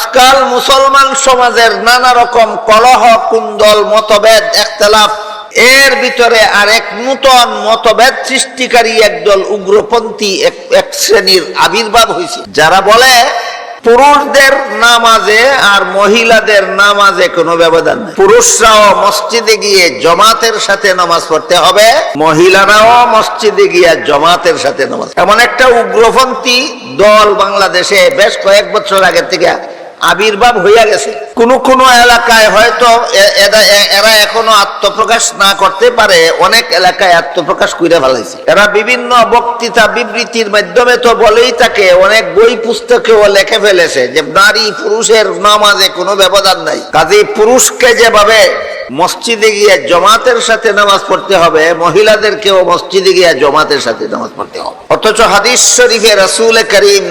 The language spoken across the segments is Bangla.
আজকাল মুসলমান সমাজের নানা রকম কলহ, কুন্দল, মতভেদ, একতলাফ, এর ভিতরে আর এক নূতন মতভেদ সৃষ্টিকারী একদল উগ্রপন্থী এক শ্রেণির আবির্ভাব হয়েছে। যারা বলে, পুরুষদের নামাজে আর মহিলাদের নামাজে কোনো ব্যবধান নেই। পুরুষরাও মসজিদে গিয়ে জমাতের সাথে নামাজ পড়তে হবে, মহিলারাও মসজিদে গিয়ে জমাতের সাথে নামাজ। এমন একটা উগ্রপন্থী দল বাংলাদেশে বেশ কয়েক বছর আগের থেকে আবির্ভাব হইয়া গেছে। কোন কোন এলাকায় হয়তো এরা এখনও আত্মপ্রকাশ না করতে পারে, অনেক এলাকায় আত্মপ্রকাশ করে ফেলাইছে। এরা বিভিন্ন বক্তৃতা বিবৃতির মাধ্যমে তো বলেই থাকে, অনেক বই পুস্তকেও লেখে ফেলেছে যে নারী পুরুষের নামাজে কোনো ব্যবধান নাই। কাজে পুরুষকে যেভাবে মসজিদে গিয়ে জমাতের সাথে নামাজ পড়তে হবে, মহিলাদেরকেও মসজিদে গিয়ে জমাতের সাথে নামাজ পড়তে হবে। অথচ হাদিস শরীফে রাসূল করিম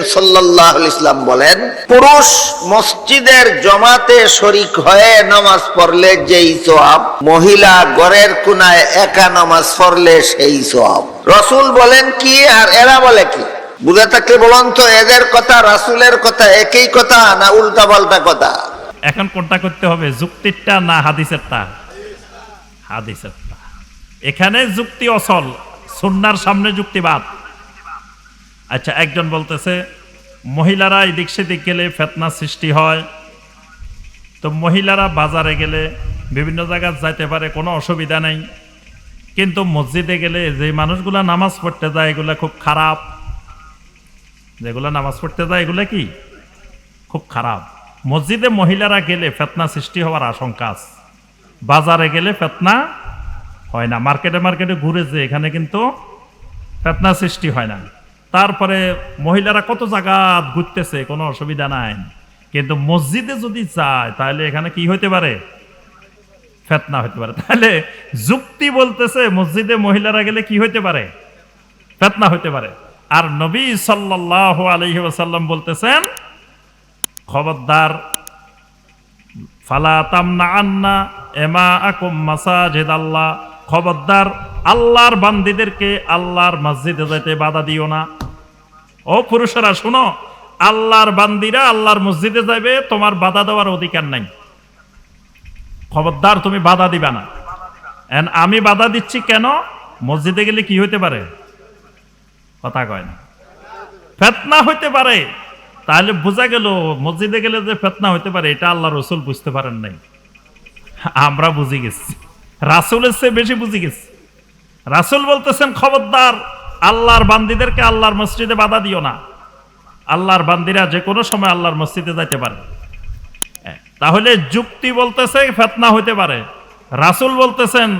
আলাইহি ইসলাম বলেন, পুরুষ মসজিদের জমাতে শরিক হয়ে নামাজ পড়লে যেই সওয়াব, মহিলা ঘরের কোনায় একা নামাজ পড়লে সেই সওয়াব। রসুল বলেন কি আর এরা বলে কি? বুঝে থাকলে বলুন তো, এদের কথা রাসূলের কথা একই কথা না উল্টা পাল্টা কথা? এখন কোনটা করতে হবে, যুক্তিরটা না হাদিসেরটা? হাদিসেরটা। এখানে যুক্তি অসল, সুন্নার সামনে যুক্তিবাদ। আচ্ছা একজন বলতেছে, মহিলারা এদিক সেদিক গেলে ফেতনা সৃষ্টি হয়। তো মহিলারা বাজারে গেলে বিভিন্ন জায়গায় যাইতে পারে, কোনো অসুবিধা নেই। কিন্তু মসজিদে গেলে যে মানুষগুলা নামাজ পড়তে যায়, এগুলা খুব খারাপ। যেগুলো নামাজ পড়তে যায়, এগুলো কি? খুব খারাপ। মসজিদে মহিলারা গেলে ফেতনা সৃষ্টি হওয়ার আশঙ্কা আছে। বাজারে গেলে ফেতনা হয় না। মার্কেটে মার্কেটে ঘুরে যে এখানে কিন্তু ফেতনা সৃষ্টি হয় না। তারপরে মহিলারা কত জায়গা ঘুরতেছে, কোনো অসুবিধা নাই। কিন্তু মসজিদে যদি যায়, তাহলে এখানে কি হইতে পারে? ফেতনা হইতে পারে। তাহলে যুক্তি বলতেছে, মসজিদে মহিলারা গেলে কি হইতে পারে? ফেতনা হইতে পারে। আর নবী সাল্লাহ আলহি ওসাল্লাম বলতেছেন, খবরদার, ফালা তামনা আন্না এমা আকুম মাসাজিদ আল্লাহ খবরদার, আল্লাহর বান্দিদেরকে আল্লাহর মসজিদে যেতে বাধা দিও না। ও পুরুষেরা, শুনো, আল্লাহর বান্দিরা আল্লাহর মসজিদে যাবে তোমার বাধা দেওয়ার অধিকার নাই। খবরদার, তুমি বাধা দিবা না। আমি বাধা দিচ্ছি কেন? মসজিদে গেলে কি হইতে পারে? কথা কয় না। ফেতনা হইতে পারে। তাহলে বোঝা গেল, মসজিদে গেলে যে ফেতনা হইতে পারে, এটা আল্লাহ রসুল বুঝতে পারেন নাই। আমরা বুঝি গেছি। রাসুলের চেয়ে বেশি বুঝি গেছি। রাসুল বলতেছেন, খবরদার আল্লাহর বান্দিদেরকে আল্লাহর মসজিদে বাধা দিও না। আল্লাহর বান্দিরা যে কোনো সময় আল্লাহর মসজিদে যাইতে পারে। হ্যাঁ, তাহলে যুক্তি বলতেছে ফেতনা হইতে পারে। রাসুল বলতেছেন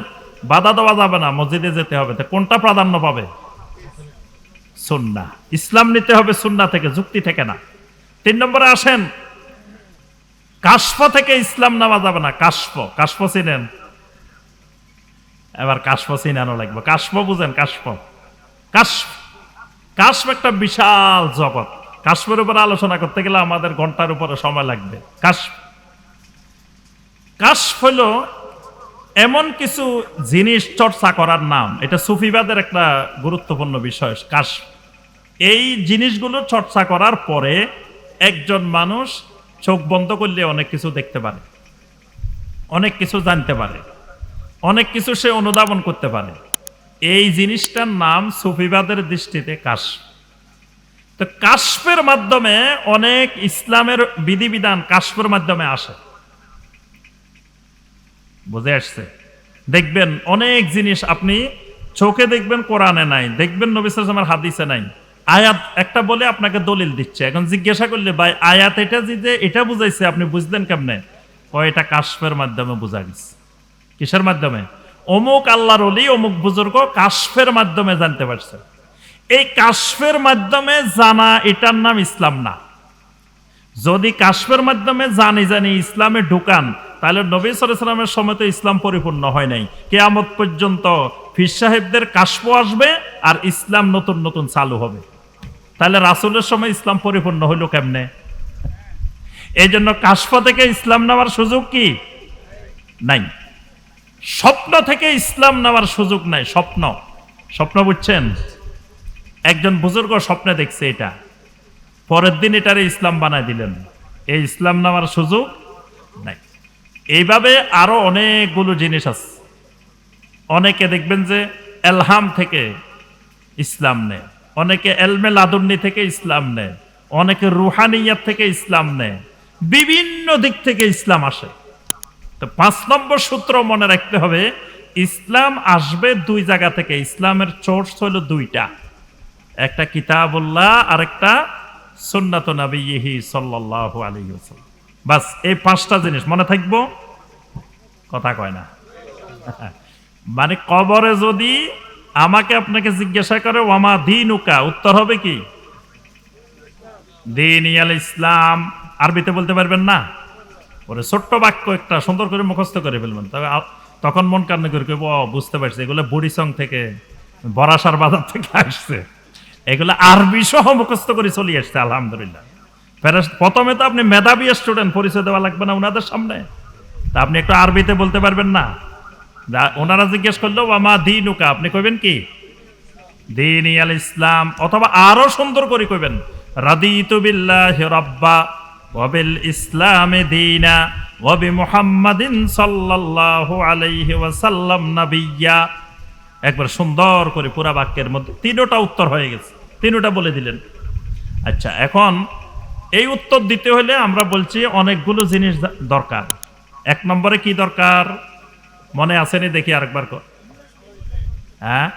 বাধা দেওয়া যাবে না মসজিদে যেতে হবে। তো কোনটা প্রাধান্য পাবে? সুন্না ইসলাম নিতে হবে সুন্না থেকে যুক্তি থেকে না। তিন নম্বরে আসেন কাশফ থেকে ইসলাম নেওয়া যাবে না কাশফ। কাশফ চিনেন? এবার কাশফ চিনানো লাগবে। কাশফ বুঝেন কাশফ। কাশফ। কাশফ একটা বিশাল জগৎ। কাশফের উপরে আলোচনা করতে গেলে আমাদের ঘণ্টার উপরে সময় লাগবে। কাশফ। কাশফ হলো এমন কিছু জিনিস চর্চা করার নাম। এটা সুফিবাদের একটা গুরুত্বপূর্ণ বিষয় কাশ এই জিনিসগুলো চর্চা করার পরে একজন মানুষ চোখ বন্ধ করলে অনেক কিছু দেখতে পারে। অনেক কিছু জানতে পারে। অনেক কিছু সে অনুধাবন করতে পারে। এই জিনিসটার নাম সুফিবাদের দৃষ্টিতে কাশ। তো কাশফের মাধ্যমে অনেক ইসলামের বিধিবিধান কাশফের মাধ্যমে আসে। বুঝে আসছে? দেখবেন অনেক জিনিস আপনি চোখে দেখবেন কোরআনে নাই, দেখবেন নবী সাল্লামের হাদিসে নাই। আয়াত একটা বলে আপনাকে দলিল দিচ্ছে। এখন জিজ্ঞাসা করলে, ভাই, আয়াত এটা যে এটা বুঝাইছে, আপনি বুঝলেন কেমনে? ও এটা কাশফের মাধ্যমে বোঝা গেছে। কিসের মাধ্যমে? অমুক আল্লাহর অলি অমুক বুজুর্গ কাশফের মাধ্যমে জানতে পারছে। এই কাশফের মাধ্যমে জানা এটার নাম ইসলাম না। যদি কাশ্মের মাধ্যমে জানি জানি ইসলামে ঢুকান, তাহলে নবী সালামের সময় তো ইসলাম পরিপূর্ণ হয় নাই। কেয়ামত পর্যন্ত ফির সাহেবদের কাশ্প আসবে আর ইসলাম নতুন নতুন চালু হবে। তাহলে রাসুলের সময় ইসলাম পরিপূর্ণ হইল কেমনে? এই জন্য কাশফ থেকে ইসলাম নেওয়ার সুযোগ কি? নাই। স্বপ্ন থেকে ইসলাম নেওয়ার সুযোগ নাই, স্বপ্ন। স্বপ্ন বুঝছেন? একজন বুজুর্গ স্বপ্নে দেখছে এটা। পরের দিন এটারে ইসলাম বানায় দিলেন। এই ইসলাম নামার সুযোগ নাই। এইভাবে আরও অনেকগুলো জিনিস আছে। অনেকে দেখবেন যে এলহাম থেকে ইসলাম নেয়। অনেকে এলমে লাদুন্নি থেকে ইসলাম নেয়। অনেকে রুহানিয়াত থেকে ইসলাম নেয়। বিভিন্ন দিক থেকে ইসলাম আসে। তো পাঁচ নম্বর সূত্র মনে রাখতে হবে, ইসলাম আসবে দুই জায়গা থেকে। ইসলামের সোর্স হইল দুইটা। একটা কিতাবুল্লাহ আর একটা সুন্নাত নবীহি আলাইহি ওয়াসাল্লাম। বাস, এই পাঁচটা জিনিস মনে থাকব? কথা কয় না। মানে কবরে যদি আমাকে আপনাকে জিজ্ঞাসা করে, ওয়ামা দিন উকা উত্তর হবে কি? দিন ইয়াল ইসলাম। আরবিতে বলতে পারবেন না? ওরে ছোট্ট বাক্য একটা সুন্দর করে মুখস্থ করে ফেলবেন। তবে তখন মন কান্না করে "ও, বুঝতে পারছি। এগুলো বুড়িসং থেকে বরাসার বাজার থেকে আসছে। এগুলো আরবি সহ মুখস্থ করে চলে আসছে আলহামদুলিল্লাহ। প্রথমে তো আপনি মেধাবী স্টুডেন্ট পরিচয় দেওয়া লাগবে না ওনাদের সামনে। তা আপনি একটু আরবিতে বলতে পারবেন না। ওনারা জিজ্ঞেস করল আমা দিন উকা আপনি কইবেন কি? দিন ইয়াল ইসলাম। অথবা আরও সুন্দর করে কইবেন রাদিতু বিল্লাহি রাব্বা। ওয়া বিল ইসলামে দীনা ওয়া মুহাম্মাদিন সাল্লাল্লাহু আলাইহি ওয়াসাল্লাম নাবিয়্যা একবার সুন্দর করে পুরা বাক্যের মধ্যে তিনোটা উত্তর হয়ে গেছে। তিনোটা বলে দিলেন। আচ্ছা এখন এই উত্তর দিতে হলে আমরা বলছি অনেকগুলো জিনিস দরকার। এক নম্বরে কি দরকার? মনে আসেনি দেখি আরেকবার হ্যাঁ?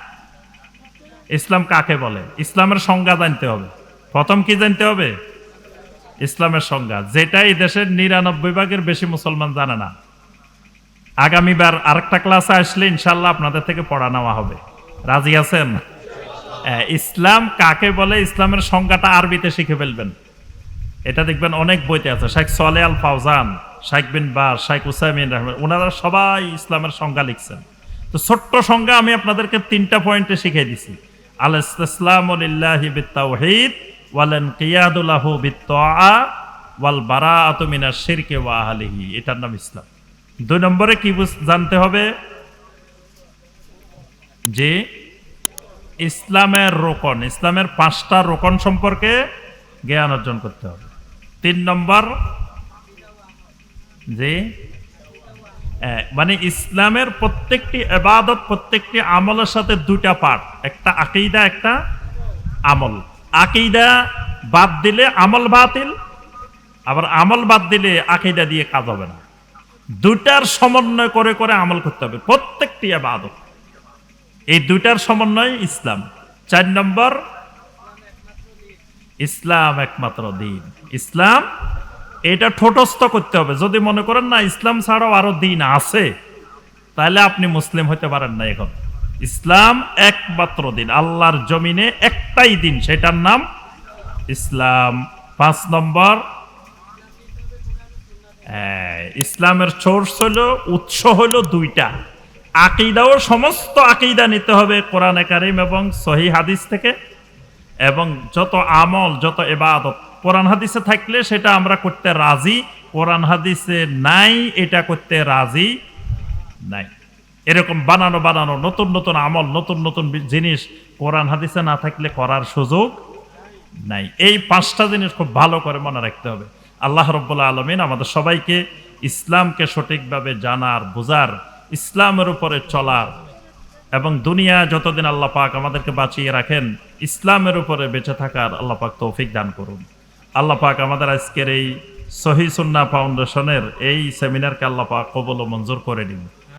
ইসলাম কাকে বলে? ইসলামের সংজ্ঞা জানতে হবে। প্রথম কি জানতে হবে? ইসলামের সংজ্ঞা। যেটা এই দেশের নিরানব্বই ভাগের বেশি মুসলমান জানে না। আগামীবার আরেকটা ক্লাসে আসলে ইনশাল্লাহ আপনাদের থেকে পড়া নেওয়া হবে। রাজি আছেন? ইসলাম কাকে বলে? ইসলামের সংজ্ঞাটা আরবিতে শিখে ফেলবেন। এটা দেখবেন অনেক বইতে আছে। Sheikh Saleh al Fawzan Sheikh bin Baz Sheikh Uthaymeen Rahman ওনারা সবাই ইসলামের সংজ্ঞা লিখছেন। তো ছোট্ট সংজ্ঞা আমি আপনাদেরকে তিনটা পয়েন্টে শিখিয়ে দিছি। আল ইসলাম লিল্লাহি বিত্তাওহীদ ওয়াল ইনকিয়াদু লাহু বিত্তাআ ওয়াল বারাআতু মিনাশ শিরকি ওয়া আহলিহি। এটার নাম ইসলাম। দুই নম্বরে কি জানতে হবে? যে ইসলামের রোকন ইসলামের পাঁচটা রোকন সম্পর্কে জ্ঞান অর্জন করতে হবে। তিন নম্বর যে মানে ইসলামের প্রত্যেকটি এবাদত প্রত্যেকটি আমলের সাথে দুইটা পার্ট একটা আকিদা, একটা আমল। আকিদা বাদ দিলে আমল বাতিল, আবার আমল বাদ দিলে আকিদা দিয়ে কাজ হবে না। দুটার সমন্বয় করে করে আমল করতে হবে, প্রত্যেকটি আবাদত। এই দুইটার সমন্বয় ইসলাম। চার নম্বর, ইসলাম একমাত্র দিন। ইসলাম, এটা ঠোটস্থ করতে হবে। যদি মনে করেন না, ইসলাম ছাড়াও আরও দিন আছে, তাহলে আপনি মুসলিম হতে পারেন না এখন। ইসলাম একমাত্র দিন, আল্লাহর জমিনে একটাই দিন, সেটার নাম ইসলাম। পাঁচ নম্বর ইসলামের সোর্স হলো, উৎস হলো দুইটা। আকিদাও সমস্ত আকিদা নিতে হবে কোরআন কারিম এবং সহি হাদিস থেকে। এবং যত আমল, যত এবাদত কোরআন হাদিসে থাকলে সেটা আমরা করতে রাজি, কোরআন হাদিসে নাই, এটা করতে রাজি নাই। এরকম বানানো বানানো, নতুন নতুন আমল, নতুন নতুন জিনিস কোরআন হাদিসে না থাকলে করার সুযোগ নাই। এই পাঁচটা জিনিস খুব ভালো করে মনে রাখতে হবে। আল্লাহ রব্বুল্লাহ আলমিন আমাদের সবাইকে ইসলামকে সঠিকভাবে জানার, বোঝার, ইসলামের উপরে চলার এবং দুনিয়া যতদিন আল্লাহ পাক আমাদেরকে বাঁচিয়ে রাখেন, ইসলামের উপরে বেঁচে থাকার আল্লাহ পাক তৌফিক দান করুন। আল্লাহ পাক আমাদের আজকের এই সহি সুন্না ফাউন্ডেশনের এই সেমিনারকে আল্লাহ পাক কবল মঞ্জুর করে দিন।